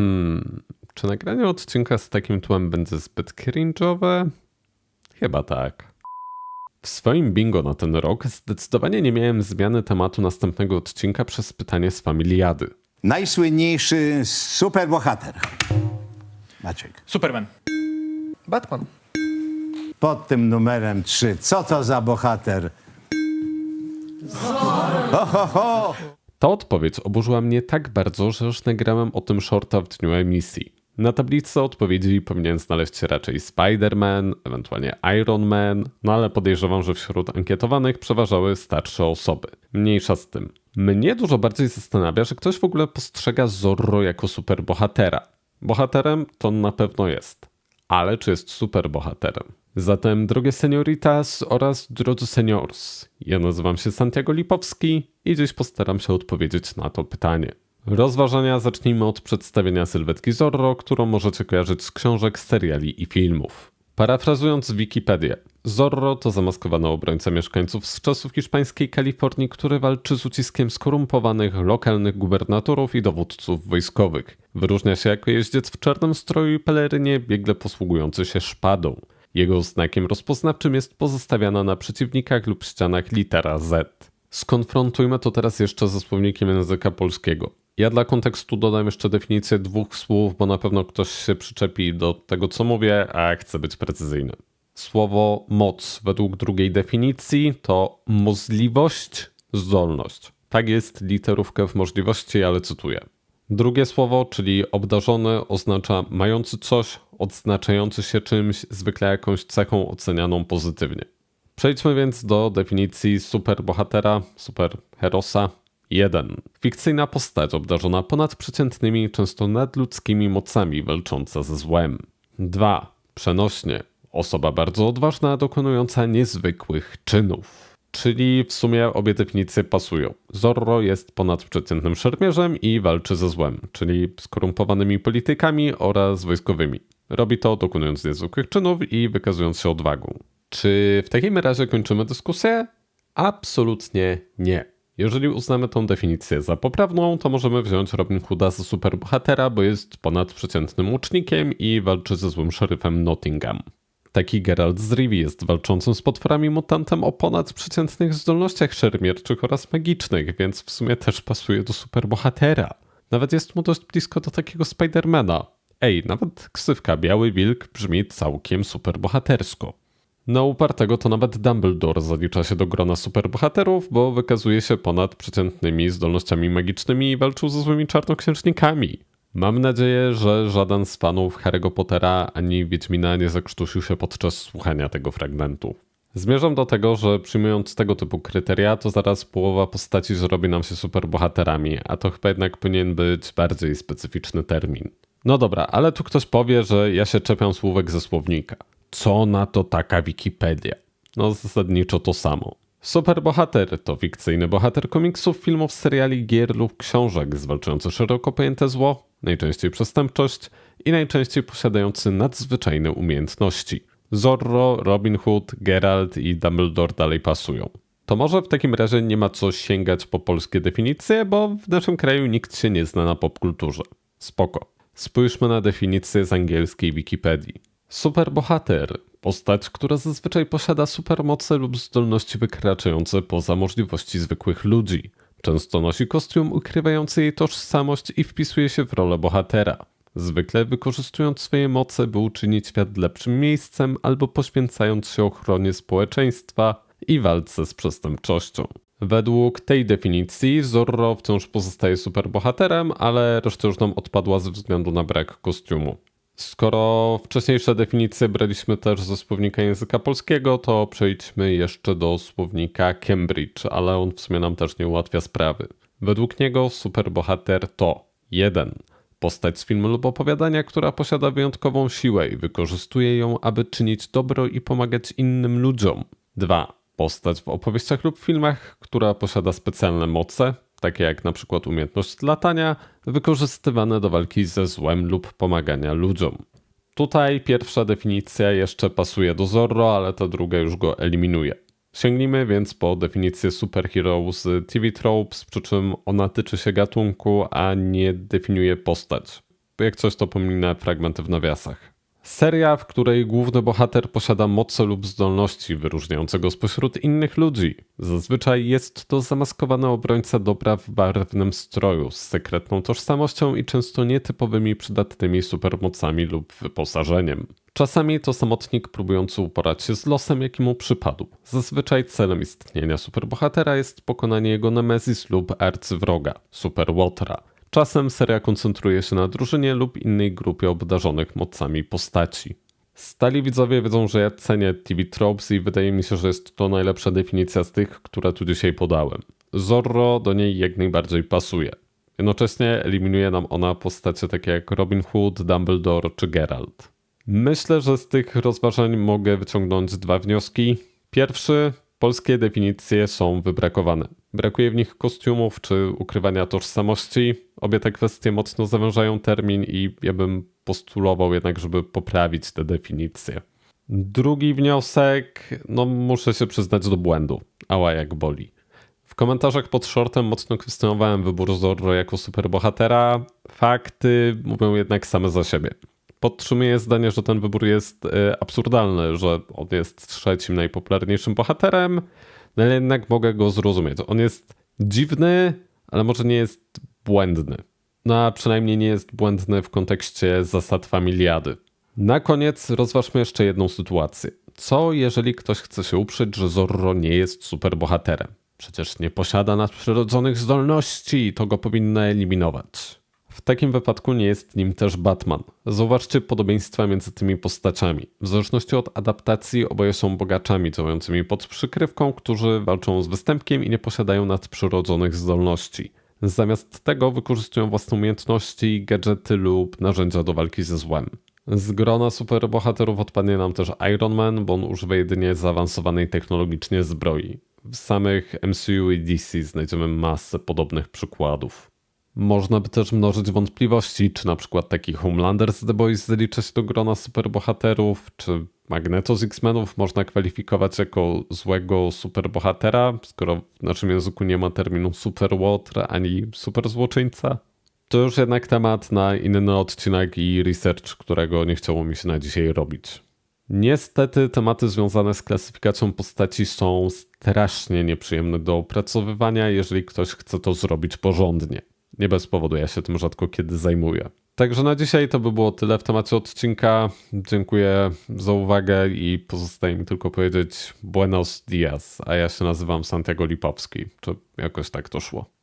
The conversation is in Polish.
Hmm, czy nagranie odcinka z takim tłem będzie zbyt cringe'owe? Chyba tak. W swoim bingo na ten rok zdecydowanie nie miałem zmiany tematu następnego odcinka przez pytanie z familiady. Najsłynniejszy superbohater. Maciek. Superman. Batman. Pod tym numerem 3. Co to za bohater? Ho, ho, ho. Ta odpowiedź oburzyła mnie tak bardzo, że już nagrałem o tym shorta w dniu emisji. Na tablicy odpowiedzi powinien znaleźć raczej Spider-Man, ewentualnie Iron Man, no ale podejrzewam, że wśród ankietowanych przeważały starsze osoby. Mniejsza z tym. Mnie dużo bardziej zastanawia, że ktoś w ogóle postrzega Zorro jako superbohatera. Bohaterem to na pewno jest, ale czy jest superbohaterem? Zatem, drogie senioritas oraz drodzy seniors, ja nazywam się Santiago Lipowski i dziś postaram się odpowiedzieć na to pytanie. Rozważania zacznijmy od przedstawienia sylwetki Zorro, którą możecie kojarzyć z książek, seriali i filmów. Parafrazując Wikipedię, Zorro to zamaskowany obrońca mieszkańców z czasów hiszpańskiej Kalifornii, który walczy z uciskiem skorumpowanych lokalnych gubernatorów i dowódców wojskowych. Wyróżnia się jako jeździec w czarnym stroju i pelerynie, biegle posługujący się szpadą. Jego znakiem rozpoznawczym jest pozostawiana na przeciwnikach lub ścianach litera Z. Skonfrontujmy to teraz jeszcze ze słownikiem języka polskiego. Ja dla kontekstu dodam jeszcze definicję dwóch słów, bo na pewno ktoś się przyczepi do tego, co mówię, a chcę być precyzyjny. Słowo moc według drugiej definicji to możliwość, zdolność. Tak jest literówkę w możliwości, ale cytuję. Drugie słowo, czyli obdarzony, oznacza mający coś, odznaczający się czymś, zwykle jakąś cechą ocenianą pozytywnie. Przejdźmy więc do definicji superbohatera, superherosa. 1. Fikcyjna postać obdarzona ponadprzeciętnymi, często nadludzkimi mocami walcząca ze złem. 2. Przenośnie. Osoba bardzo odważna, dokonująca niezwykłych czynów. Czyli w sumie obie definicje pasują. Zorro jest ponadprzeciętnym szermierzem i walczy ze złem, czyli skorumpowanymi politykami oraz wojskowymi. Robi to dokonując niezwykłych czynów i wykazując się odwagą. Czy w takim razie kończymy dyskusję? Absolutnie nie. Jeżeli uznamy tą definicję za poprawną, to możemy wziąć Robin Hooda za superbohatera, bo jest ponadprzeciętnym łucznikiem i walczy ze złym szeryfem Nottingham. Taki Geralt z Rivi jest walczącym z potworami mutantem o ponadprzeciętnych zdolnościach szermierczych oraz magicznych, więc w sumie też pasuje do superbohatera. Nawet jest mu dość blisko do takiego Spidermana. Ej, nawet ksywka Biały Wilk brzmi całkiem superbohatersko. Na upartego to nawet Dumbledore zalicza się do grona superbohaterów, bo wykazuje się ponad przeciętnymi zdolnościami magicznymi i walczył ze złymi czarnoksiężnikami. Mam nadzieję, że żaden z fanów Harry'ego Pottera ani Wiedźmina nie zakrztusił się podczas słuchania tego fragmentu. Zmierzam do tego, że przyjmując tego typu kryteria, to zaraz połowa postaci zrobi nam się superbohaterami, a to chyba jednak powinien być bardziej specyficzny termin. No dobra, ale tu ktoś powie, że ja się czepiam słówek ze słownika. Co na to taka Wikipedia? No zasadniczo to samo. Superbohater to fikcyjny bohater komiksów, filmów, seriali, gier lub książek, zwalczający szeroko pojęte zło, najczęściej przestępczość i najczęściej posiadający nadzwyczajne umiejętności. Zorro, Robin Hood, Geralt i Dumbledore dalej pasują. To może w takim razie nie ma co sięgać po polskie definicje, bo w naszym kraju nikt się nie zna na popkulturze. Spoko. Spójrzmy na definicję z angielskiej Wikipedii. Superbohater postać, która zazwyczaj posiada supermoce lub zdolności wykraczające poza możliwości zwykłych ludzi. Często nosi kostium ukrywający jej tożsamość i wpisuje się w rolę bohatera. Zwykle wykorzystując swoje moce, by uczynić świat lepszym miejscem albo poświęcając się ochronie społeczeństwa i walce z przestępczością. Według tej definicji Zorro wciąż pozostaje superbohaterem, ale reszta już nam odpadła ze względu na brak kostiumu. Skoro wcześniejsze definicje braliśmy też ze słownika języka polskiego, to przejdźmy jeszcze do słownika Cambridge, ale on w sumie nam też nie ułatwia sprawy. Według niego superbohater to 1. Postać z filmu lub opowiadania, która posiada wyjątkową siłę i wykorzystuje ją, aby czynić dobro i pomagać innym ludziom. 2. Postać w opowieściach lub filmach, która posiada specjalne moce, takie jak na przykład umiejętność latania, wykorzystywane do walki ze złem lub pomagania ludziom. Tutaj pierwsza definicja jeszcze pasuje do Zorro, ale ta druga już go eliminuje. Sięgnijmy więc po definicję superhero z TV Tropes, przy czym ona tyczy się gatunku, a nie definiuje postać. jak coś to pominę fragmenty w nawiasach. Seria, w której główny bohater posiada moce lub zdolności wyróżniające go spośród innych ludzi. Zazwyczaj jest to zamaskowany obrońca dobra w barwnym stroju, z sekretną tożsamością i często nietypowymi przydatnymi supermocami lub wyposażeniem. Czasami to samotnik próbujący uporać się z losem, jaki mu przypadł. Zazwyczaj celem istnienia superbohatera jest pokonanie jego nemezis lub arcywroga, Superłotra. Czasem seria koncentruje się na drużynie lub innej grupie obdarzonych mocami postaci. Stali widzowie wiedzą, że ja cenię TV Tropes i wydaje mi się, że jest to najlepsza definicja z tych, które tu dzisiaj podałem. Zorro do niej jak najbardziej pasuje. Jednocześnie eliminuje nam ona postacie takie jak Robin Hood, Dumbledore czy Geralt. Myślę, że z tych rozważań mogę wyciągnąć dwa wnioski. Pierwszy, polskie definicje są wybrakowane. Brakuje w nich kostiumów czy ukrywania tożsamości. Obie te kwestie mocno zawężają termin i ja bym postulował jednak, żeby poprawić te definicje. Drugi wniosek, no muszę się przyznać do błędu. Ała jak boli. W komentarzach pod shortem mocno kwestionowałem wybór Zorro jako superbohatera. Fakty mówią jednak same za siebie. Podtrzymuję zdanie, że ten wybór jest e, absurdalny, że on jest trzecim najpopularniejszym bohaterem, no ale jednak mogę go zrozumieć. On jest dziwny, ale może nie jest błędny. No a przynajmniej nie jest błędny w kontekście zasad familiady. Na koniec rozważmy jeszcze jedną sytuację. Co jeżeli ktoś chce się uprzeć, że Zorro nie jest superbohaterem? Przecież nie posiada nadprzyrodzonych zdolności, to go powinno eliminować. W takim wypadku nie jest nim też Batman. Zauważcie podobieństwa między tymi postaciami. W zależności od adaptacji oboje są bogaczami działającymi pod przykrywką, którzy walczą z występkiem i nie posiadają nadprzyrodzonych zdolności. Zamiast tego wykorzystują własne umiejętności, gadżety lub narzędzia do walki ze złem. Z grona superbohaterów odpadnie nam też Iron Man, bo on używa jedynie zaawansowanej technologicznie zbroi. W samych MCU i DC znajdziemy masę podobnych przykładów. Można by też mnożyć wątpliwości, czy na przykład taki Homelander z The Boys zalicza się do grona superbohaterów, czy Magneto z X-Menów można kwalifikować jako złego superbohatera, skoro w naszym języku nie ma terminu superłotr ani superzłoczyńca. To już jednak temat na inny odcinek i research, którego nie chciało mi się na dzisiaj robić. Niestety tematy związane z klasyfikacją postaci są strasznie nieprzyjemne do opracowywania, jeżeli ktoś chce to zrobić porządnie. Nie bez powodu, ja się tym rzadko kiedy zajmuję. Także na dzisiaj to by było tyle w temacie odcinka. Dziękuję za uwagę i pozostaje mi tylko powiedzieć Buenos dias, a ja się nazywam Santiago Lipowski, czy jakoś tak to szło.